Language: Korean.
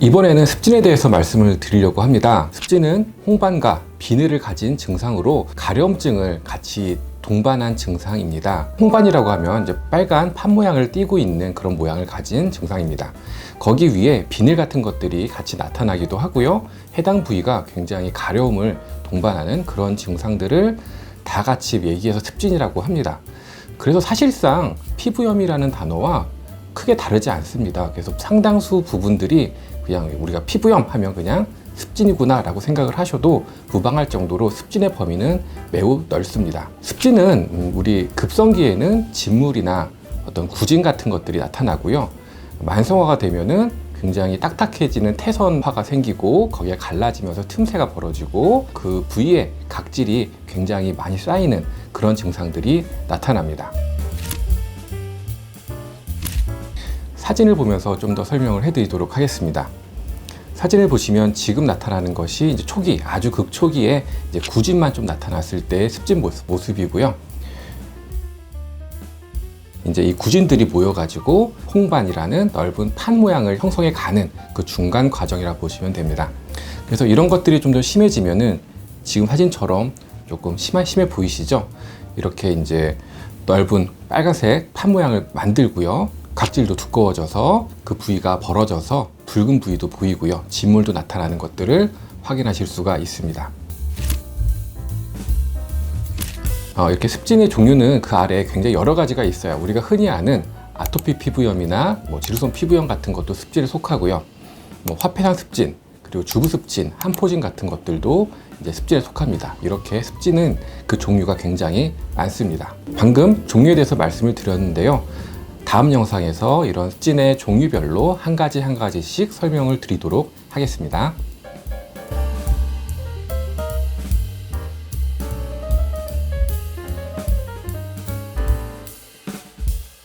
이번에는 습진에 대해서 말씀을 드리려고 합니다. 습진은 홍반과 비늘을 가진 증상으로 가려움증을 같이 동반한 증상입니다. 홍반이라고 하면 이제 빨간 판 모양을 띠고 있는 그런 모양을 가진 증상입니다. 거기 위에 비늘 같은 것들이 같이 나타나기도 하고요. 해당 부위가 굉장히 가려움을 동반하는 그런 증상들을 다 같이 얘기해서 습진이라고 합니다. 그래서 사실상 피부염이라는 단어와 크게 다르지 않습니다. 그래서 상당수 부분들이 그냥 우리가 피부염 하면 그냥 습진이구나 라고 생각을 하셔도 무방할 정도로 습진의 범위는 매우 넓습니다. 습진은 음, 우리 급성기에는 진물이나 어떤 구진 같은 것들이 나타나고요. 만성화가 되면은 굉장히 딱딱해지는 태선화가 생기고 거기에 갈라지면서 틈새가 벌어지고 그 부위에 각질이 굉장히 많이 쌓이는 그런 증상들이 나타납니다. 사진을 보면서 좀 더 설명을 해드리도록 하겠습니다. 사진을 보시면 지금 나타나는 것이 이제 초기, 아주 극초기에 이제 구진만 좀 나타났을 때의 습진 모습, 모습 이고요. 이제 이 구진들이 모여가지고 홍반이라는 넓은 판 모양을 형성해 가는 그 중간 과정이라 고 보시면 됩니다. 그래서 이런 것들이 좀 더 심해지면은 지금 사진처럼 조금 심한 심해 보이시죠? 이렇게 이제 넓은 빨간색 판 모양을 만들고요. 각질도 두꺼워져서 그 부위가 벌어져서 붉은 부위도 보이고요. 진물도 나타나는 것들을 확인하실 수가 있습니다. 어, 이렇게 습진의 종류는 그 아래에 굉장히 여러 가지가 있어요. 우리가 흔히 아는 아토피 피부염이나 뭐 지루성 피부염 같은 것도 습진에 속하고요. 뭐 화폐상 습진, 그리고 주부 습진, 한포진 같은 것들도 이제 습진에 속합니다. 이렇게 습진은 그 종류가 굉장히 많습니다. 방금 종류에 대해서 말씀을 드렸는데요. 다음 영상에서 이런 습진의 종류별로 한 가지 한 가지씩 설명을 드리도록 하겠습니다.